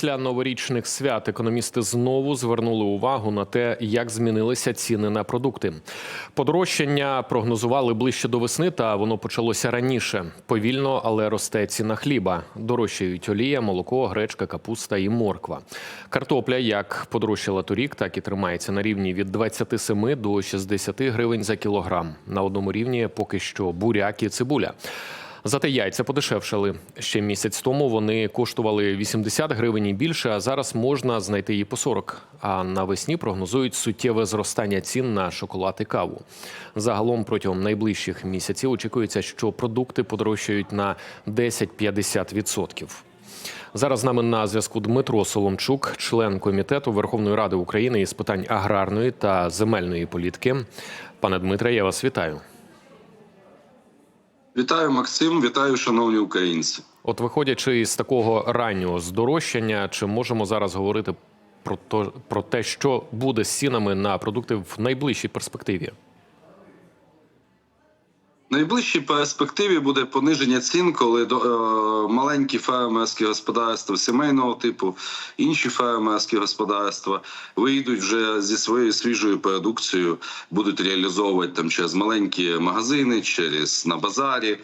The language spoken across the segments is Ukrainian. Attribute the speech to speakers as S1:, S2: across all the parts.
S1: Після новорічних свят економісти знову звернули увагу на те, як змінилися ціни на продукти. Подорожчання прогнозували ближче до весни, та воно почалося раніше. Повільно, але росте ціна хліба. Дорожчають олія, молоко, гречка, капуста і морква. Картопля як подорожчала торік, так і тримається на рівні від 27 до 60 гривень за кілограм. На одному рівні поки що буряк і цибуля. Зате яйця подешевшали. Ще місяць тому вони коштували 80 гривень і більше, а зараз можна знайти її по 40. А навесні прогнозують суттєве зростання цін на шоколад і каву. Загалом протягом найближчих місяців очікується, що продукти подорожчають на 10-50%. Зараз з нами на зв'язку Дмитро Соломчук, член комітету Верховної Ради України із питань аграрної та земельної політики. Пане Дмитре, я вас вітаю.
S2: Вітаю, Максим. Вітаю, шановні українці.
S1: От виходячи з такого раннього здорожчання, чи можемо зараз говорити про то, про те, що буде з цінами на продукти в найближчій перспективі?
S2: Найближчій перспективі буде пониження цін, коли до, е, маленькі фермерські господарства сімейного типу, інші фермерські господарства вийдуть вже зі своєю свіжою продукцією, будуть реалізовувати там через маленькі магазини, через на базарі.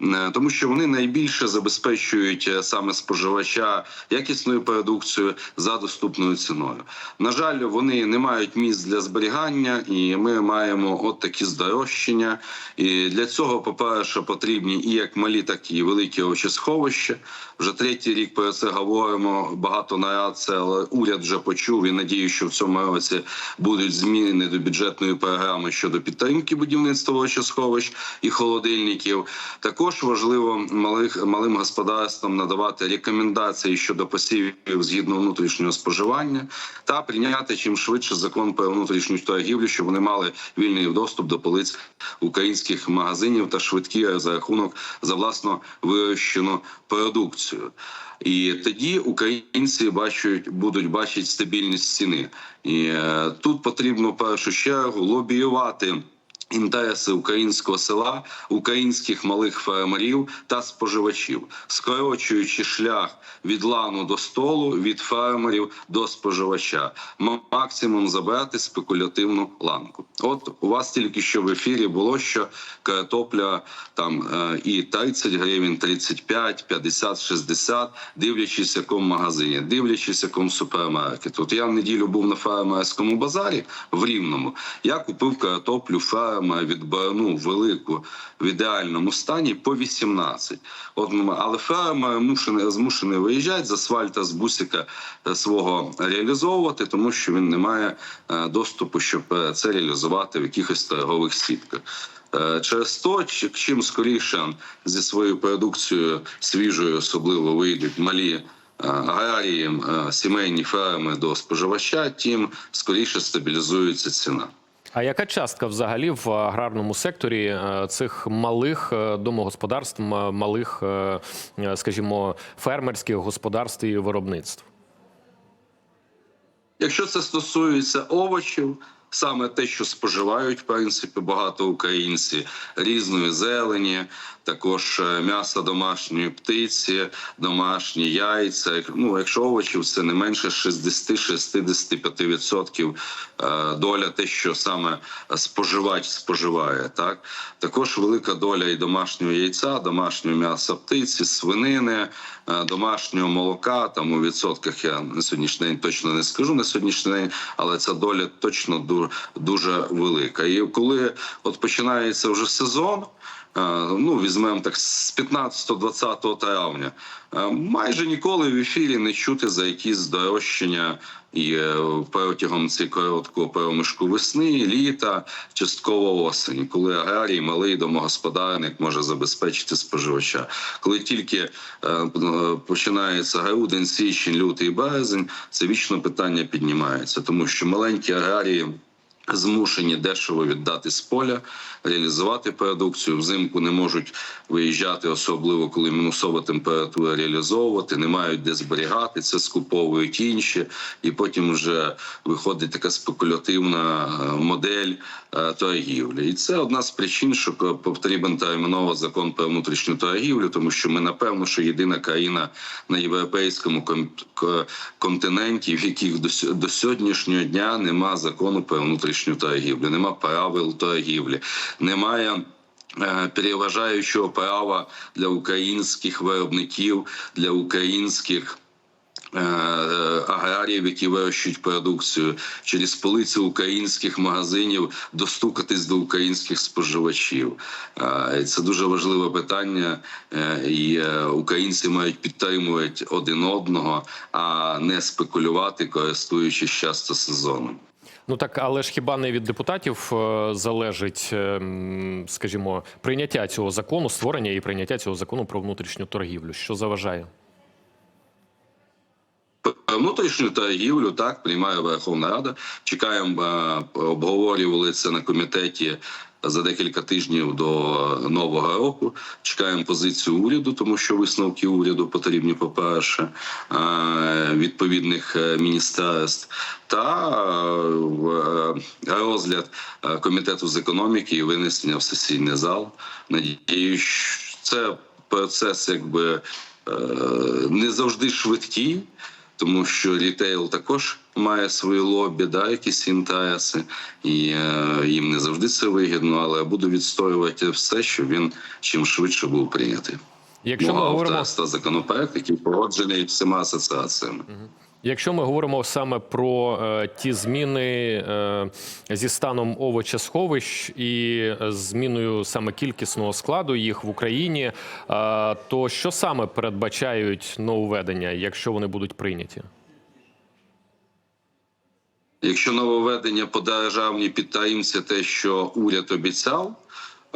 S2: Е, Тому що вони найбільше забезпечують е, саме споживача якісною продукцією за доступною ціною. На жаль, вони не мають місць для зберігання, і ми маємо от такі здорожчання. І для цього, по-перше, потрібні і як малі, так і великі овочесховища. Вже третій рік про це говоримо. Багато нарад це але уряд вже почув і надію, що в цьому році будуть зміни до бюджетної програми щодо підтримки будівництва овочесховищ і холодильників. Також важливо малих малим господарствам надавати рекомендації щодо посівів згідно внутрішнього споживання та прийняти чим швидше закон про внутрішню торгівлю, щоб вони мали вільний доступ до полиць українських магазинів та швидкі за рахунок за власно вирощену продукцію. І тоді українці бачать, будуть бачити стабільність ціни. І е, тут потрібно в першу чергу лобіювати. Інтереси українського села, українських малих фермерів та споживачів, скорочуючи шлях від лану до столу, від фермерів до споживача, максимум забрати спекулятивну ланку. От у вас тільки що в ефірі було що картопля там е, і 30 гривень, 35, 50, 60, дивлячись в якому магазині, дивлячись в якому супермаркеті. От я в неділю був на фермерському базарі в Рівному. Я купив картоплю ферма від барану велику в ідеальному стані по 18. От але фермер мушений змушений виїжджати з асфальта з бусика е, свого реалізовувати, тому що він не має е, доступу, щоб е, це реалізувати в якихось торгових сітках. Через то, чим скоріше зі своєю продукцією свіжою, особливо вийдуть малі аграрії, сімейні ферми до споживача, тим скоріше стабілізується ціна.
S1: А яка частка взагалі в аграрному секторі е, цих малих е, домогосподарств, малих, е, скажімо, фермерських господарств і виробництв?
S2: Якщо це стосується овочів, саме те, що споживають в принципі багато українці різної зелені, також е, м'ясо домашньої птиці, домашні яйця. Ну, якщо овочів, це не менше 60-65% е, доля, те, що саме споживач споживає. Так також велика доля і домашнього яйця, домашнього м'яса птиці, свинини, е, домашнього молока. Там у відсотках я на сьогоднішній день точно не скажу на сьогоднішній день, але ця доля точно ду- дуже велика. І коли от починається вже сезон. е, Ну, візьмемо так з 15-20 травня. е, Майже ніколи в ефірі не чути за якісь здорожчання і е, протягом цієї короткого проміжку весни, літа, частково осені, коли аграрій, малий домогосподарник може забезпечити споживача. Коли тільки починається грудень, січень, лютий, березень, це вічно питання піднімається, тому що маленькі аграрії. Змушені дешево віддати з поля, реалізувати продукцію. Взимку не можуть виїжджати, особливо коли мінусова температура, реалізовувати, не мають де зберігати це, скуповують інші, і потім вже виходить така спекулятивна е, модель е, торгівлі. І це одна з причин, що потрібен терміново закон про внутрішню торгівлю, тому що ми напевно, що єдина країна на європейському кон- континенті, в яких до сьогоднішнього дня нема закону про внутрішню торгівлю, нема правил торгівлі, немає. е, Переважаючого права для українських виробників, для українських е, аграріїв, які вирощують продукцію, через полиці українських магазинів достукатись до українських споживачів. Е, Це дуже важливе питання, е, і е, українці мають підтримувати один одного, а не спекулювати, користуючись часто сезоном.
S1: Ну так, але ж хіба не від депутатів е, залежить, е, скажімо, прийняття цього закону, створення і прийняття цього закону про внутрішню торгівлю? Що заважає?
S2: Внутрішню торгівлю так приймає Верховна Рада. Чекаємо, е, обговорювали це на комітеті за декілька тижнів до нового року. Чекаємо позицію уряду, тому що висновки уряду потрібні, по-перше, е, відповідних е, міністерств, та е, е, розгляд е, комітету з економіки і винесення в сесійний зал. Надіюсь, це процес, якби е, не завжди швидкий тому що рітейл також має свої лобі, да, якісь інтереси, і е, їм не завжди це вигідно, але я буду відстоювати все, щоб він чим швидше був прийнятий.
S1: Якщо ми говоримо
S2: законопроект, який погоджений всіма асоціаціями.
S1: Якщо ми говоримо саме про е, ті зміни е, зі станом овочесховищ і е, зміною саме кількісного складу їх в Україні, е, то що саме передбачають нововведення, якщо вони будуть прийняті?
S2: Якщо нововведення по державній підтримці, те, що уряд обіцяв.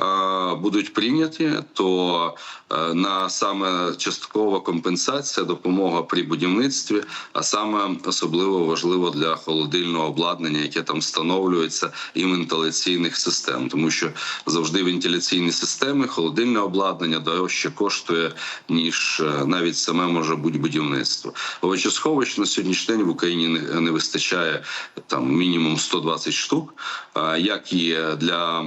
S2: Е, Будуть прийняті, то е, на саме часткова компенсація, допомога при будівництві, а саме особливо важливо для холодильного обладнання, яке там встановлюється, і вентиляційних систем, тому що завжди вентиляційні системи, холодильне обладнання дорожче коштує ніж е, навіть саме може бути будівництво. Овочесховищ на сьогоднішній день в Україні не, вистачає там мінімум 120 штук, як і для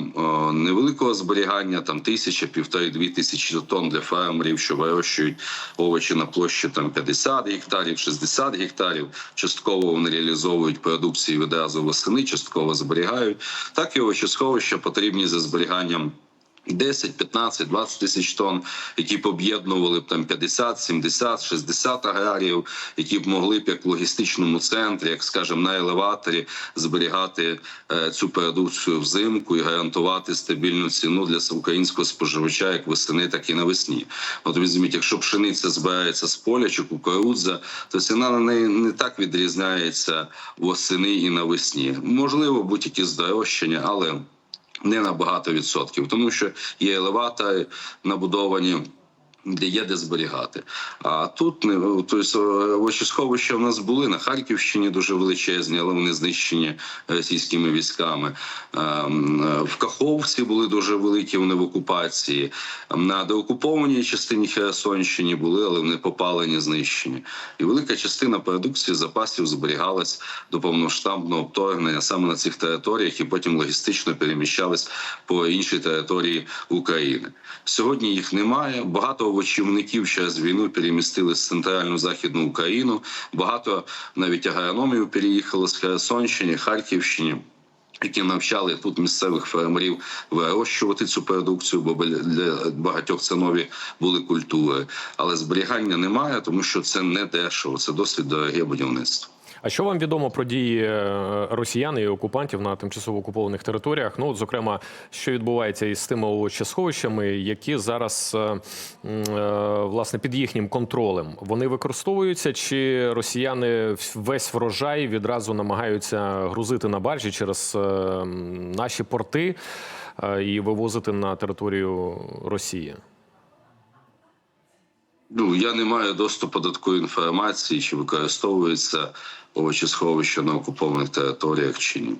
S2: невеликого зберігання, там тисяча, півтори, дві тисячі тонн для фермерів, що вирощують овочі на площі там 50 гектарів, 60 гектарів. Частково вони реалізовують продукцію відразу восени, частково зберігають. Так і овочесховища потрібні за зберіганням. 10, 15, 20 тисяч тонн, які б об'єднували б там 50, 70, 60 аграріїв, які б могли б як в логістичному центрі, як скажемо, на елеваторі зберігати е, цю продукцію взимку і гарантувати стабільну ціну для українського споживача, як восени, так і навесні. От візьміть, якщо пшениця збирається з поля чи кукурудза, то ціна на неї не так відрізняється восени і навесні. Можливо, будь-які здорожчання, але не на багато відсотків, тому що є елевата набудовані. Де є де зберігати, а тут не тобто овочесховища в нас були на Харківщині дуже величезні, але вони знищені російськими військами. Ем, е, В Каховці були дуже великі вони в окупації. На деокупованій частині Херсонщини були, але вони попалені, знищені. І велика частина продукції запасів зберігалась до повноштабного вторгнення саме на цих територіях, і потім логістично переміщались по іншій території України. Сьогодні їх немає. Багато овочівників через війну перемістили з центральну західну Україну. Багато навіть агрономів переїхало з Херсонщини, Харківщини. Які навчали тут місцевих фермерів вирощувати цю продукцію, бо для багатьох це нові були культури. Але зберігання немає, тому що це не дешево, це досить дороге будівництво.
S1: А що вам відомо про дії е, росіян і окупантів на тимчасово окупованих територіях? Ну, от, зокрема, що відбувається із тими овочесховищами, які зараз е, е, власне під їхнім контролем вони використовуються, чи росіяни весь врожай відразу намагаються грузити на баржі через наші порти і вивозити на територію Росії?
S2: Ну я не маю доступу до такої інформації, чи використовується овочесховище на окупованих територіях чи ні.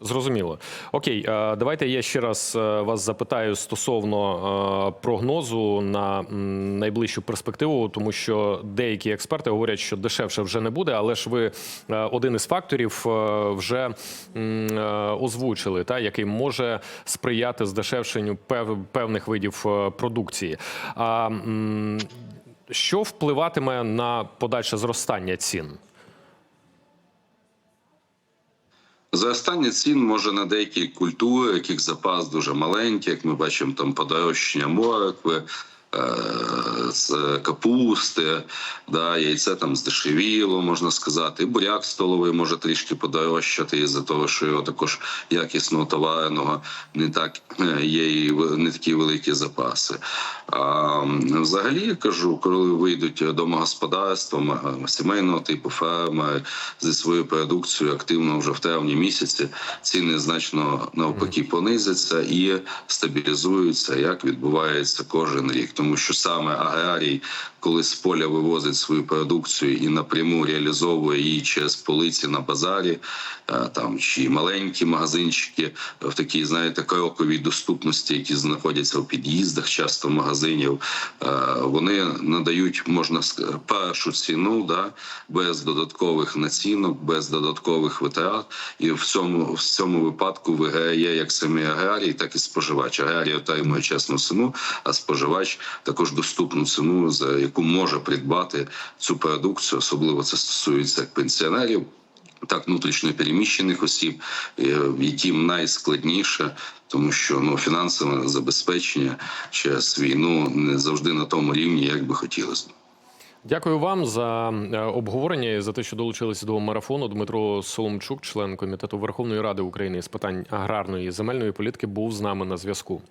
S1: Зрозуміло. Окей, е, давайте я ще раз е, вас запитаю стосовно е, прогнозу на найближчу перспективу, тому що деякі експерти говорять, що дешевше вже не буде, але ж ви один із факторів вже озвучили, та який може сприяти здешевшенню певних видів продукції. А що впливатиме на подальше зростання цін?
S2: Зростання цін може на деякі культури, яких запас дуже маленький, як ми бачимо, там подорожчання моркви, е, з капусти, да, яйце там здешевіло, можна сказати. І буряк столовий може трішки подорожчати із-за того, що його також якісного товарного не так е, є і не такі великі запаси. А взагалі я кажу, коли вийдуть домогосподарства е, сімейного типу фермери зі своєю продукцією активно вже в травні місяці, ціни значно навпаки понизяться і стабілізуються, як відбувається кожен рік, тому що саме аграрій, коли з поля вивозить свою продукцію і напряму реалізовує її через полиці на базарі, е, там чи маленькі магазинчики в такій, знаєте, кроковій доступності, які знаходяться у під'їздах, часто магазинів, е, вони надають можна першу ціну, да, без додаткових націнок, без додаткових витрат. І в цьому в цьому випадку виграє як самі аграрій, так і споживач. Аграрій отримує чесну ціну, а споживач також доступну ціну, за яку може придбати цю продукцію. Особливо це стосується пенсіонерів. Так, внутрішньопереміщених осіб, е, яким найскладніше, тому що ну фінансове забезпечення через війну не завжди на тому рівні, як би хотілося.
S1: Дякую вам за е, обговорення і за те, що долучилися до марафону. Дмитро Соломчук, член комітету Верховної Ради України з питань аграрної і земельної політики, був з нами на зв'язку.